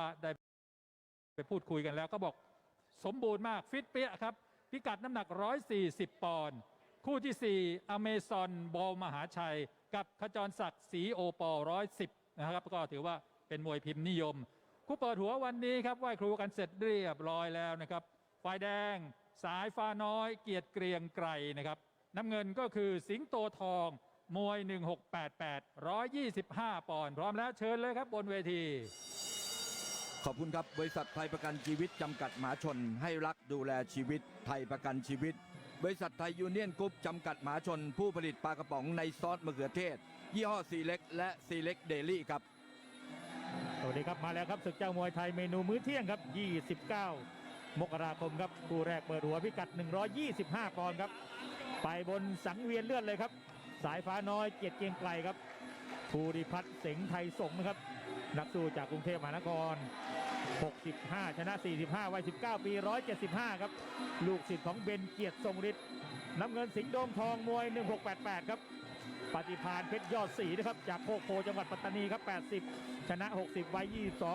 ว่าได้ไปพูดคุยกันแล้วก็บอกสมบูรณ์มากฟิตเปี้ยครับ พิกัดน้ำหนัก 140 ปอนด์คู่ที่ 4 อเมซอนบอลมหาชัย กับขจรศักดิ์ศรีโอปอ110นะครับ ก็ถือว่าเป็นมวยพิมพ์นิยม คู่เปิดหัววันนี้ครับไหว้ครูกันเสร็จเรียบร้อยแล้วนะครับฝ่ายแดง สายฟ้าน้อย เกียรติเกรียงไกรนะครับ น้ำเงินก็คือสิงโตทอง มวย 1688 125 ปอนด์พร้อมแล้วเชิญเลยครับบนเวที ขอบคุณครับ บริษัทไทยประกันชีวิตจำกัดมหาชน ให้รักดูแลชีวิต ไทยประกันชีวิต บริษัทไทยยูเนียนกรุ๊ปจำกัดมหาชน ผู้ผลิตปลากระป๋องในซอสมะเขือเทศ ยี่ห้อซีเล็ก และซีเล็กเดลี่ครับ สวัสดีครับมาแล้วครับศึกเจ้ามวยไทยเมนูมื้อเที่ยงครับ 29 มกราคมครับคู่แรกเปิดหัวพิกัด 125 ปอนด์ครับ ไปบนสังเวียนเลือดเลยครับ สายฟ้าน้อยเกียรติเกียงไกลครับภูริพัฒน์เสงไทยสงนะครับนักสู้จากกรุงเทพมหานคร 65 ชนะ 45 วัย 19 ปี 175 ครับ ลูกศิษย์ของเบนเกียรติทรงฤทธิ์น้ำเงินสิงห์โดมทองมวย 1688 ครับ ปฏิพานเพชรยอดศรีนะครับ จากโคโพจังหวัดปัตตานีครับ 80 ชนะ 60 วัย 22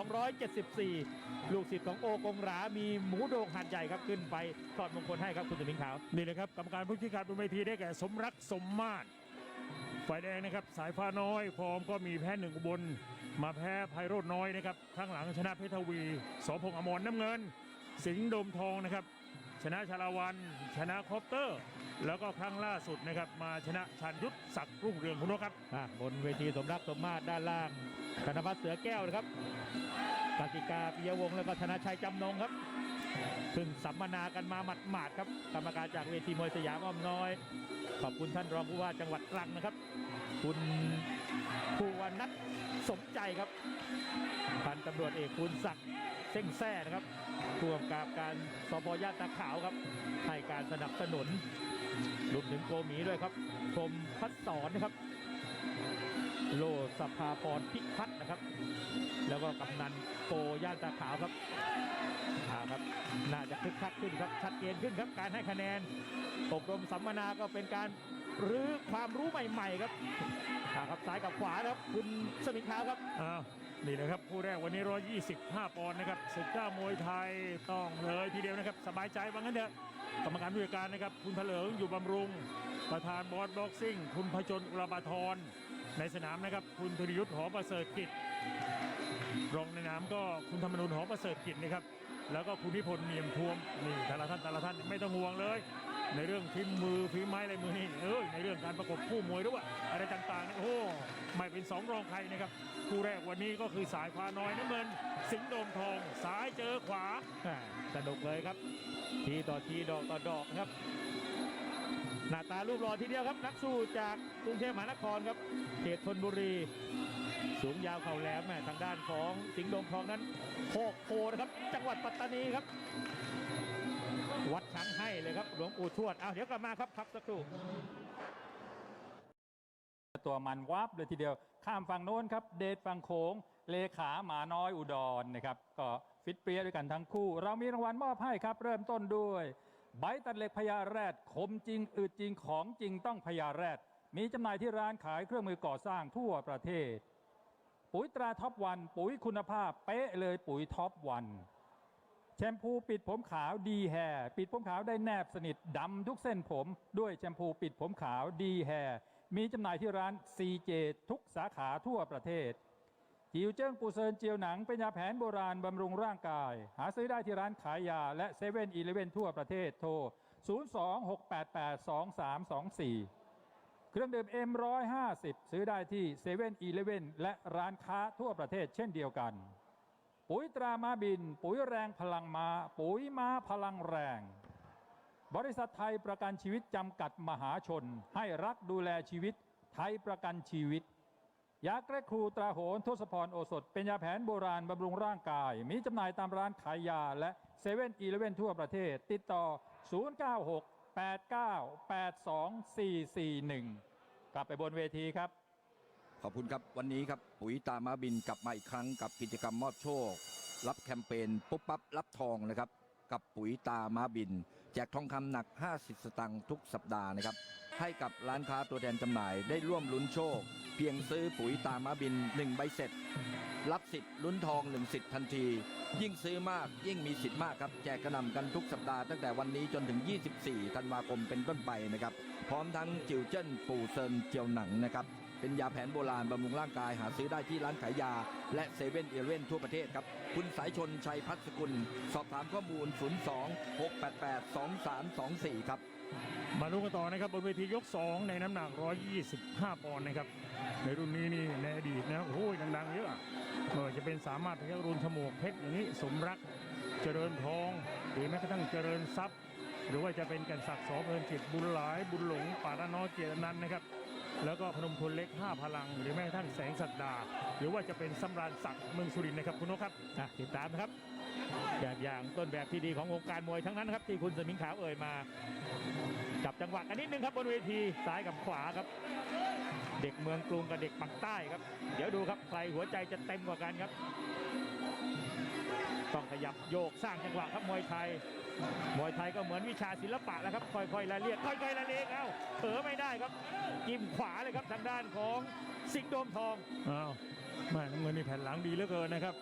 174 ลูกศิษย์ของโอกงหรา มีหมูโด่งหัดใหญ่ครับ ขึ้นไปถอดมงคลให้ครับคุณสมิงขาว นี่นะครับกรรมการผู้ชี้ขาดบนเวทีได้แก่สมรักสมมาตร ฝ่ายแดงนะครับ สายฟ้าน้อยพร้อมก็มีแพ้หนึ่งอุบล มาแพ้ไพโรจน์น้อยนะครับข้างหลังชนะเพชรทวีสพงษ์อมรน้ำเงิน สิงห์ดมทองนะครับ ชนะชาละวัน ชนะคอปเตอร์ แล้วก็ครั้งล่าสุดนะครับ มาชนะชันยุทธศักดิ์รุ่งเรืองคุณนกครับอะบนเวทีสมรักสมมาตรด้านล่างธนพัฒน์เสือแก้วนะครับกติกาปิยวงศ์แล้วก็ธนชัยจำนงครับ เพิ่งสัมมนากันมาหมาดๆครับ กรรมการจากเวทีมวยสยามอ้อมน้อย ขอบคุณท่านรองผู้ว่าจังหวัดตรังนะครับ คุณภูวนัทสมใจครับพันตำรวจเอกคุณศักดิ์เส้งแซ่นะครับผู้กำกับการสพย่านตาขาวครับให้การสนับสนุนรวมถึงโกหมีด้วยครับชมพัดสอนนะครับ โลสภาพรพิพัฒน์นะครับ แล้วก็กำนันโปย่านตาขาวครับาครับน่าจะคึกคักขึ้นครับชัดเจนขึ้นครับการให้คะแนนอบรมสัมมนาก็เป็นการรื้อความรู้ใหม่ ๆ ครับาครับซ้ายกับขวาครับคุณสมิงขาวครับอ้าวนี่นะครับคู่แรกวันนี้ 125 ปอนด์นะครับศึกเจ้ามวยไทยต้องเลยทีเดียวนะครับสบายใจว่างั้นเถอะกรรมการผู้จัดการนะครับคุณเถลิงอยู่บำรุง ประธานบอสบ็อกซิ่ง คุณพจนอุรบาทร ในสนามนะครับคุณธริยุทธ์หอประเสริฐกิจรองในนามก็คุณธรรมนุนหอประเสริฐกิจนะครับ แล้วก็คุณนิพนธ์เนียมทวมนี่แต่ละท่านแต่ละท่านไม่ต้องห่วงเลย ในเรื่องพิมพ์มือฝีไม้ลายมือนี่เอ้ยในเรื่องการประกบคู่มวยด้วยอะไรต่างๆเนี่ยโอ้ไม่เป็นสองรองใครนะครับคู่แรกวันนี้ก็คือสายฟ้าน้อยน้ำเงิน สิงห์โดมทองซ้ายเจอขวาสนุกเลยครับ ทีต่อทีดอกต่อดอกครับ หน้าตารูปหล่อทีเดียวครับนักสู้จากกรุงเทพมหานครครับเขตธนบุรี สูงยาวเข่าแหลมแม่ทางด้านของสิงห์ดงทองนั้นโคกโพนะครับ จังหวัดปัตตานีครับ วัดช้างให้เลยครับหลวงปู่ทวดเอาเดี๋ยวกลับมาครับพักสักครู่ตัวมันวับเลยทีเดียวข้ามฝั่งโน้นครับ เดชฝั่งโขงเลขาหมาน้อยอุดรนะครับ ก็ฟิตเปรี้ยด้วยกันทั้งคู่ เรามีรางวัลมอบให้ครับ เริ่มต้นด้วย ใบตัดเหล็กพญาแรดคมจริงอึดจริงของจริงต้องพญาแรด มีจำหน่ายที่ร้านขายเครื่องมือก่อสร้างทั่วประเทศ ปุ๋ยตราท็อปวัน ปุ๋ยคุณภาพเป๊ะเลยปุ๋ยท็อปวันแชมพูปิดผมขาวดีแฮร์ปิดผมขาวได้แนบสนิทดำทุกเส้นผมด้วยแชมพูปิดผมขาวดีแฮร์มีจำหน่ายที่ร้าน CJ ทุกสาขาทั่วประเทศ จิวเจิ้งปูเซินเจียวหนังเป็นยาแผนโบราณบำรุงร่างกาย หาซื้อได้ที่ร้านขายยาและเซเว่นอีเลเวนทั่วประเทศโทร 026882324 เครื่องดื่ม M150 ซื้อได้ที่เซเว่นอีเลเวนและร้านค้าทั่วประเทศเช่นเดียวกัน ปุ๋ยตรามาบิน ปุ๋ยแรงพลังมา ปุ๋ยม้าพลังแรง บริษัทไทยประกันชีวิตจำกัดมหาชน ให้รักดูแลชีวิต ไทยประกันชีวิต ยาแก้ครูตราโหนทศพรโอสถ เป็นยาแผนโบราณบำรุงร่างกาย มีจำหน่ายตามร้านขายยาและเซเว่นอีเลเวนทั่วประเทศ ติดต่อ 0968982441 กลับไปบนเวทีครับ ขอบคุณครับวันนี้ครับปุ๋ยตามาบินกลับมาอีกครั้งกับกิจกรรมมอบโชค รับแคมเปญปุ๊บปั๊บรับทองนะครับ กับปุ๋ยตามาบิน แจกทองคำหนัก 50 สตางค์ทุกสัปดาห์นะครับ ให้กับร้านค้าตัวแทนจำหน่ายได้ร่วมลุ้นโชค เพียงซื้อปุ๋ยตามาบิน 1 ใบเสร็จ รับสิทธิ์ลุ้นทองหนึ่งสิทธิ์ทันที ยิ่งซื้อมากยิ่งมีสิทธิ์มากครับ แจกกระนำกันทุกสัปดาห์ตั้งแต่วันนี้จนถึง 24 ธันวาคมเป็นต้นไปนะครับ พร้อมทั้งจิวเจิ้นปู่เซินเจียวหนังนะครับเป็นยาแผนโบราณบำรุงร่างกายหาซื้อได้ที่ร้านขายยา และเซเว่นเอเว่นทั่วประเทศครับ คุณสายชนชัยพัฒสกุล สอบถามข้อมูล 02 688 2324 ครับ มาดูกันต่อนะครับบนเวทียก 2 ในน้ำหนัก 125 ปอนด์นะครับในรุ่นนี้นี่ในอดีตนะโอ้ยดังๆเยอะไม่ว่าจะเป็นสามารถพยัคฆ์รุนฉมวกเพชรอย่างนี้สมรักเจริญทอง หรือแม้กระทั่งเจริญทรัพย์ หรือว่าจะเป็นกันศักดิ์สอเพลินจิตบุญหลายบุญหลงป่าระนอเจรนันนะครับ แล้วก็พนมพลเล็ก 5 พลัง หรือแม้กระทั่งแสงสักดา หรือว่าจะเป็นสำราญศักดิ์เมืองสุรินทร์นะครับคุณนกครับอะติดตามนะครับแบบอย่างต้นแบบที่ดีของวงการมวยทั้งนั้นครับที่คุณสมิงขาวเอ่ยมา จับจังหวะกันนิดนึงครับบนเวทีซ้ายกับขวาครับ เด็กเมืองกรุงกับเด็กปักใต้ครับ เดี๋ยวดูครับใครหัวใจจะเต็มกว่ากันครับ ต้องขยับโยกสร้างจังหวะครับมวยไทย มวยไทยก็เหมือนวิชาศิลปะแล้วครับ ค่อยๆละเลียดค่อยๆละเลียดเอ้าเผลอไม่ได้ครับจิ้มขวาเลยครับทางด้านของสิงห์โดมทองอ้าวแม่น้ำเงินนี่แผ่นหลังดีเหลือเกินนะครับ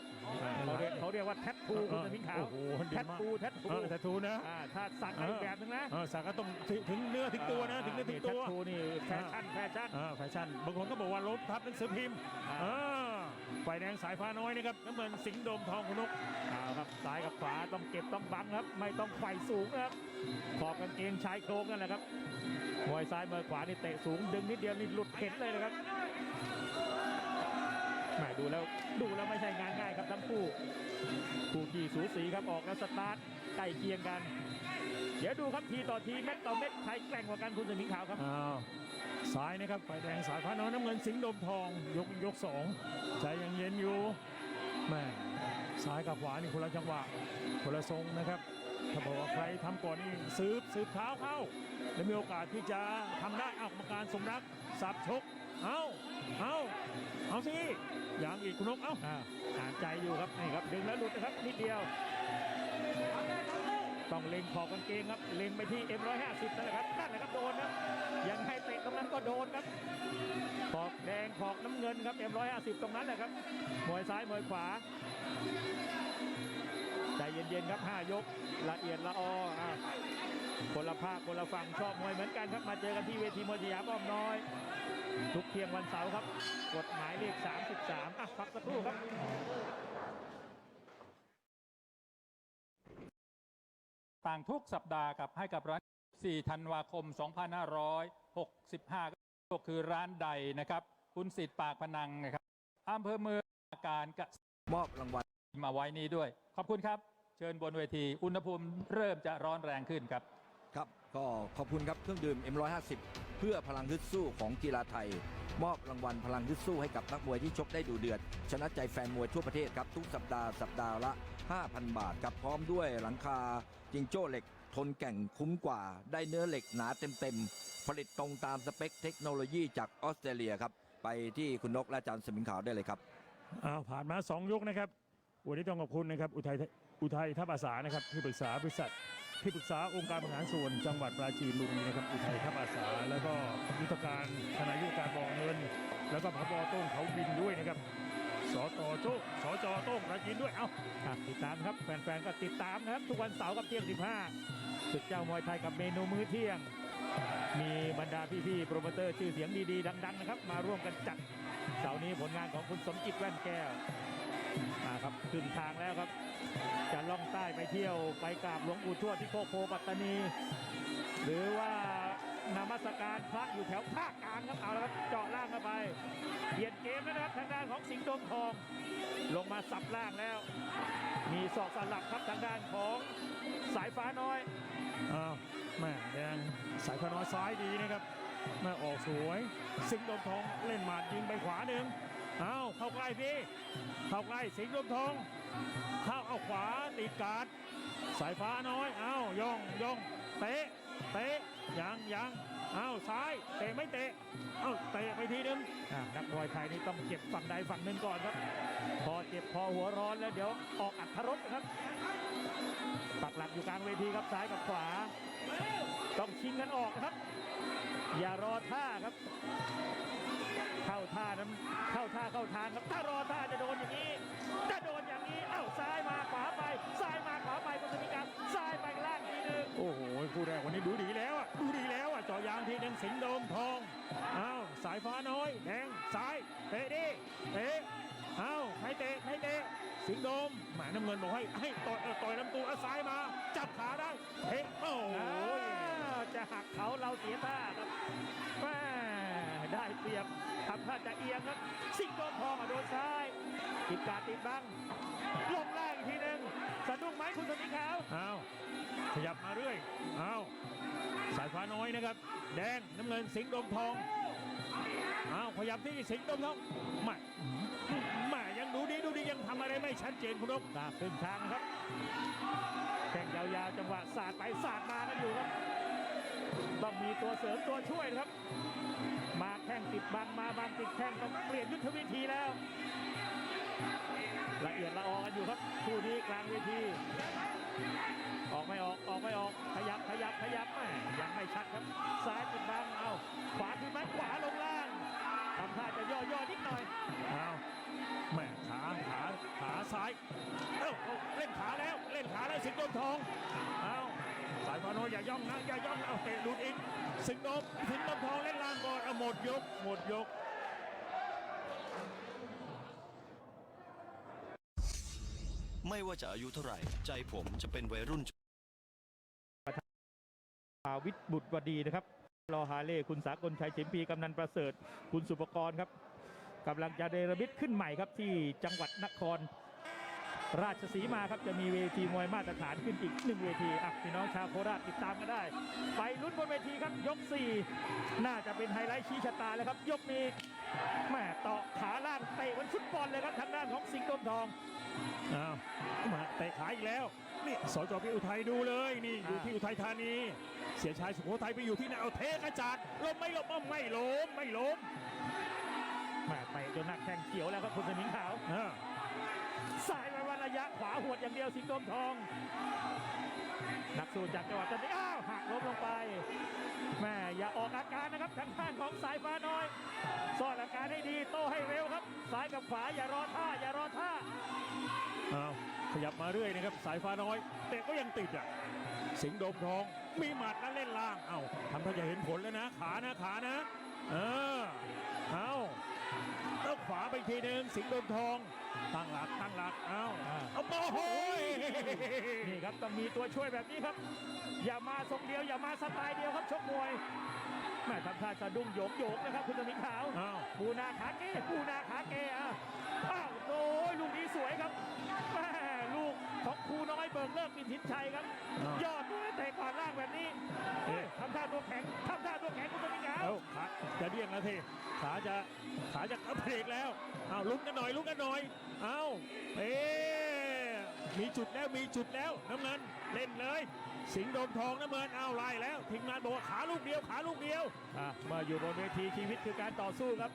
เขาเรียกเขาเรียกว่าแทททูคุณสมิงขาวโอ้โหดีแททมากทูแทททูเออแต่ทูนะอ่าถ้าสักอีกแบบนึงนะเออสักก็ต้องถึงถึงเนื้อถึงตัวนะถึงเนื้อถึงตัวแทททูนี่แฟชั่นแฟชั่นอ่าแฟชั่นบางคนก็บอกว่าลบทับหนังสือพิมพ์ อ่าอ่าฝ่ายแดงสายฟ้าน้อยนะครับน้ำเงินสิงห์โดมทองคุณนกเอาครับซ้ายกับขวาต้องเก็บต้องบังครับ ไม่ต้องไฟสูงนะครับขอบกางเกงชายโครงนั่นแหละครับมวยซ้ายมวยขวานี่เตะสูงดึงนิดเดียวนี่หลุดเข็นเลยนะครับแหมดูแล้วดูแล้วไม่ใช่งานง่ายครับทั้งคู่คู่ขี่สูสีครับออกแล้วสตาร์ทใกล้เคียงกัน เดี๋ยวดูครับทีต่อทีเม็ดต่อเม็ดใครแกร่งกว่ากันคุณสมิงขาวครับอ้าว ซ้ายนะครับฝ่ายแดงสายฟ้าน้อยน้ำเงินสิงห์ดมทอง ยกยกสองใจยังเย็นอยู่แม่ซ้ายกับขวานี่คนละจังหวะคนละทรงนะครับ ถ้าบอกว่าใครทำก่อนนี่สืบสืบเท้าเข้าและมีโอกาสที่จะทำได้อากรรมการสมรักสับชกเอาเอาเอาสิอย่างอีกคุณนกเอาอ่าอ่าใจอยู่ครับนี่ครับดึงแล้วหลุดนะครับนิดเดียว ต้องเล็งขอบกางเกงครับ เล็งไปที่ M150 นั่นแหละครับนั่นแหละครับโดนครับยังให้เตะตรงนั้นก็โดนครับขอบแดงขอบน้ำเงินครับ M150 ตรงนั้นแหละครับมวยซ้ายมวยขวาใจเย็นๆครับ 5 ยกละเอียดละอออะคนละภาคคนละฝั่งชอบมวยเหมือนกันครับมาเจอกันที่เวทีมวยสยามอ้อมน้อย ทุกเที่ยงวันเสาร์ครับ กฎหมายเลข 33อะพักสักครู่ครับ ต่างทุกสัปดาห์กับให้กับร้าน 4 ธันวาคม 2565 ก็คือร้านใดนะครับ คุณสิทธิ์ปากพนังนะครับอำเภอเมืองการกะมอบรางวัลมาไว้นี้ด้วย ขอบคุณครับ เชิญบนเวที อุณหภูมิเริ่มจะร้อนแรงขึ้นครับ ครับ ก็ขอบคุณครับเครื่องดื่ม M150 เพื่อพลังฮึดสู้ของกีฬาไทย มอบรางวัลพลังฮึดสู้ให้กับนักมวยที่ชกได้ดูเดือด ชนะใจแฟนมวยทั่วประเทศครับ ทุกสัปดาห์สัปดาห์ละ 5,000 บาทครับพร้อมด้วยหลังคาจิงโจ้เหล็ก ทนแก่งคุ้มกว่า ได้เนื้อเหล็กหนาเต็มๆ ผลิตตรงตามสเปคเทคโนโลยีจากออสเตรเลียครับ ไปที่คุณนกและอาจารย์สมิงขาวได้เลยครับ อ้าวผ่านมาสองยกนะครับ วันนี้ต้องขอบคุณนะครับ อุทัยอุทัยทัพอาสานะครับที่ปรึกษาบริษัท ที่ปรึกษาองค์การบริหารส่วนจังหวัดปราจีนบุรีนะครับอุทัยทัพอาสา แล้วก็ยุทธการธนายุทธการบอกเงิน แล้วก็พบโต้งเขาบินด้วยนะครับสตโจ้สจโต้งปราจีนด้วยเอ้าติดตามครับแฟนๆก็ติดตามครับ ทุกวันเสาร์กับเที่ยง 15ศึกเจ้ามวยไทยกับเมนูมื้อเที่ยง มีบรรดาพี่ๆโปรโมเตอร์ชื่อเสียงดีๆ ดัง ๆ นะครับ มาร่วมกันจัดเสาร์นี้ผลงานของคุณสมจิตแว่นแก้ว อ่าครับขึ้นทางแล้วครับ จะล่องใต้ไปเที่ยวไปกราบหลวงปู่ทวดที่โคกโพปัตตานี หรือว่านมัสการพระอยู่แถวภาคกลางครับเอาละครับเจาะล่างเข้าไปเปลี่ยนเกมแล้วนะครับทางด้านของสิงห์โดมทอง ลงมาสับล่างแล้ว มีศอกสลับครับทางด้านของสายฟ้าน้อยอ้าวแม่แดงสายพน้อยซ้ายดีนะครับแม่ออกสวย สิงห์ดมทองเล่นหมัดยิงไปขวาหนึ่ง อ้าวเข้าใกล้พี่เข้าใกล้สิงห์ดมทองเข้าเอาขวาติดการ์ดสายฟ้าน้อยอ้าวย่องย่องเตะเตะยังยังอ้าวซ้ายเตะไม่เตะอ้าวเตะไปทีนึงอะนักมวยไทยนี่ต้องเจ็บฝั่งใดฝั่งหนึ่งก่อนครับ พอเจ็บพอหัวร้อนแล้วเดี๋ยวออกอัดทรสนะครับปักหลักอยู่กลางเวทีครับซ้ายกับขวา ต้องชิงกันออกนะครับ อย่ารอท่าครับ เข้าท่านั้นเข้าท่าเข้าทางครับถ้ารอท่าจะโดนอย่างนี้จะโดนอย่างนี้เอ้าซ้ายมาขวาไปซ้ายมาขวาไปคุณสมิการซ้ายไปล่างทีหนึงโอ้โหคู่แรกวันนี้ดูดีแล้วอะดูดีแล้วอะเจาะยางทีหนึงสิงห์โดมทองอ้าวสายฟ้าน้อยแดงซ้ายเตะดิเตะอ้าวให้เตะให้เตะสิงห์โดมหมาน้ำเงินบอกให้ให้ต่อยเออต่อยลำตัวเอาซ้ายมา จับขาได้เฮ้โอ้โหอ้าวจะหักเขาเราเสียท่าครับแม่ได้เปรียบ ทำท่าจะเอียงครับ สิงห์โดมทองอะโดนซ้ายติดกาดติดบังลงล่างอีกทีหนึ่งสะดุ้งไหมคุณสมิขาวอ้าวขยับมาเรื่อยอ้าวสายฟ้าน้อยนะครับ แดงน้ำเงินสิงห์โดมทองอ้าวขยับที่สิงห์โดมทองแมาแมายังดูดีดูดียังทำอะไรไม่ชัดเจนคุณนกหน้าครึ่งทางครับแข่งยาวๆจังหวะสาดไปสาดมากันอยู่ครับ ต้องมีตัวเสริมตัวช่วยนะครับ มาแข้งติดบังมาบังติดแข้งต้องเปลี่ยนยุทธวิธีแล้ว ละเอียดละออกันอยู่ครับคู่นี้กลางเวที ออกไม่ออกออกไม่ออกขยับขยับขยับแม่ยังไม่ชัดครับซ้ายติดบังเอาขวาขึ้นไหมขวาลงล่างทำท่าจะย่อๆนิดหน่อยเอาแม่ขาขาขาซ้ายเอ้าเล่นขาแล้วเล่นขาแล้วสิงโดมทองเอาสายฟ้าน้อยอย่าย่องนะอย่าย่องเอาเตะหลุดอีก สิงห์โดมสิงห์โดมทองเล่นล่างก่อนเอาหมดยก หมดยกไม่ว่าจะอายุเท่าไหร่ ใจผมจะเป็นวัยรุ่นอาวิทย์บุตรวดีนะครับ รอฮาเล่คุณสากลชัยเฉมพีกำนันประเสริฐ คุณสุปกรณ์ครับกำลังจะเดรมิตขึ้นใหม่ครับที่จังหวัดนคร ราชสีมาครับจะมีเวทีมวยมาตรฐานขึ้นอีกหนึ่งเวทีอะพี่น้องชาวโคราชติดตามกันได้ ไปลุ้นบนเวทีครับยก 4 น่าจะเป็นไฮไลท์ชี้ชะตาเลยครับ ยกนี้แม่เตาะขาล่างเตะเหมันฟุตบอลเลยครับทางด้านของสิงห์ดมทองอ้าวมาเตะขาอีกแล้วนี่สจพี่อุทัยดูเลยนี่อยู่อ่าที่อุทัยธานี เสียชายสุโขทัยไปอยู่ที่ไหนเอาเทกระจาดล้มไม่ล้มอ้าวไม่ล้มไม่ล้มแม่เตะจนหนักแข้งเขียวแล้วครับคุณสมิงขาว อ่าสายไปวันระยะขวาหวดอย่างเดียวสิงห์ดมทอง นักสู้จากจังหวัดจันทบุรีอ้าวหักล้มลงไปแม่อย่าออกอาการนะครับทางด้านของสายฟ้าน้อยซ่อนอาการให้ดีโตให้เร็วครับซ้ายกับขวาอย่ารอท่าอย่ารอท่าเอาขยับมาเรื่อยนะครับสายฟ้าน้อยเตะก็ยังติดอะสิงโดมทองมีหมัดแล้วเล่นล่างเอาทำท่าจะเห็นผลแล้วนะขานะขานะเออเอา ขวาไปอีกทีหนึ่งสิงห์โดมทอง ตั้งหลักตั้งหลักเอ้าอ่าเอาโอ้โหยนี่ครับต้องมีตัวช่วยแบบนี้ครับ อย่ามาทรงเดียวอย่ามาสไตล์เดียวครับชกมวยแม่ทำท่าสะดุ้งโยกโยกนะครับคุณสมิงขาวอ้าวปูนาขาเก้ปูนาขาเก้อะอ้าวโอ้ยลูกนี้สวยครับแม่ลูกของครูน้อยเบิกเลิกมินทินชัยครับอ้าวยอดด้วยเตะก่อนล่างแบบนี้เฮ้ยทำท่าตัวแข็งทำท่าตัวแข็งคุณสมิงขาวเอ้าขาจะเดี่ยงแล้วทีขาจะขาจะกระเพกแล้วเอาลุกกันหน่อยลุกกันหน่อยเอาเอ๊มีจุดแล้วมีจุดแล้วน้ำเงินเล่นเลย สิงห์โดมทองน้ำเงินเอาไล่แล้วทีมงานบอกว่าขาลูกเดียวขาลูกเดียวอะมาอยู่บนเวทีชีวิตคือการต่อสู้ครับ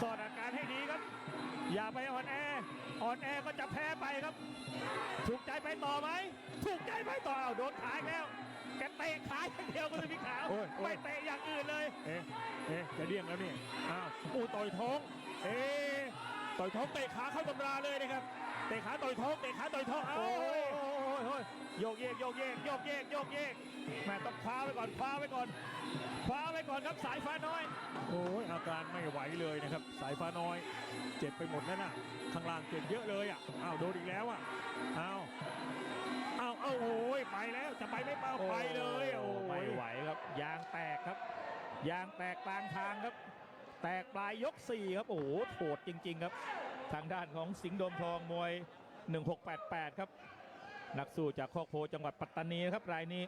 สอดอาการให้ดีครับ อย่าไปอ่อนแออ่อนแอก็จะแพ้ไปครับ ถูกใจไปต่อไหมถูกใจไปต่อเอาโดนขาแล้ว แกเตะขาอย่างเดียวคุณสมิงขาว โอ้ยโอ้ย ไม่เตะอย่างอื่นเลยเอ๊ะเอ๊ะจะเดี่ยงแล้วนี่อ้าวอู้ต่อยท้อง เอ๊ะต่อยท้องเตะขาเข้าตำราเลยนะครับ เตะขาต่อยท้องเตะขาต่อยท้องเอ้าโอ้ยโอ้ยโอ้ยโยกเยกโยกเยกโยกเยกโยกเยกแม่ต้องคว้าไว้ก่อนคว้าไว้ก่อนคว้าไว้ก่อนครับสายฟ้าน้อย โอ้ยอาการไม่ไหวเลยนะครับ สายฟ้าน้อย เจ็บไปหมดแล้วนะข้างล่างเจ็บเยอะเลยอะอ้าวโดนอีกแล้วอะอ้าวอ้าว เอาโอ้ยไปแล้วจะไปไม่เปล่าไปเลยโอ้ไม่ยไหวครับยางแตกครับ ยางแตกกลางทางครับ แตกปลายยก4ครับโอ้โหโหดจริง ๆ ครับ ทางด้านของสิงห์โดมทองมวย 1688 ครับนักสู้จากคอกโพจังหวัดปัตตานีนะครับรายนี้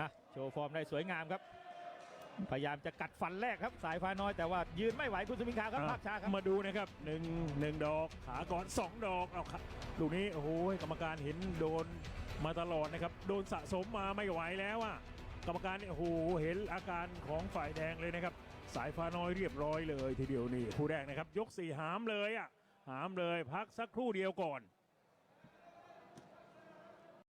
อะโชว์ฟอร์มได้สวยงามครับ พยายามจะกัดฟันแรกครับสายฟ้าน้อยแต่ว่ายืนไม่ไหวคุณสมิงคาครับภาพช้าครับมาดูนะครับหนึ่งหนึ่งดอกขาก่อนสองดอกเอาครับลูกนี้โอ้โหกรรมการเห็นโดนมาตลอดนะครับ โดนสะสมมาไม่ไหวแล้วอะกรรมการเนี่ยโอ้โหเห็นอาการของฝ่ายแดงเลยนะครับ สายฟ้าน้อยเรียบร้อยเลยทีเดียวนี่คู่แรกนะครับ ยกสี่หามเลยอะหามเลยพักสักครู่เดียวก่อน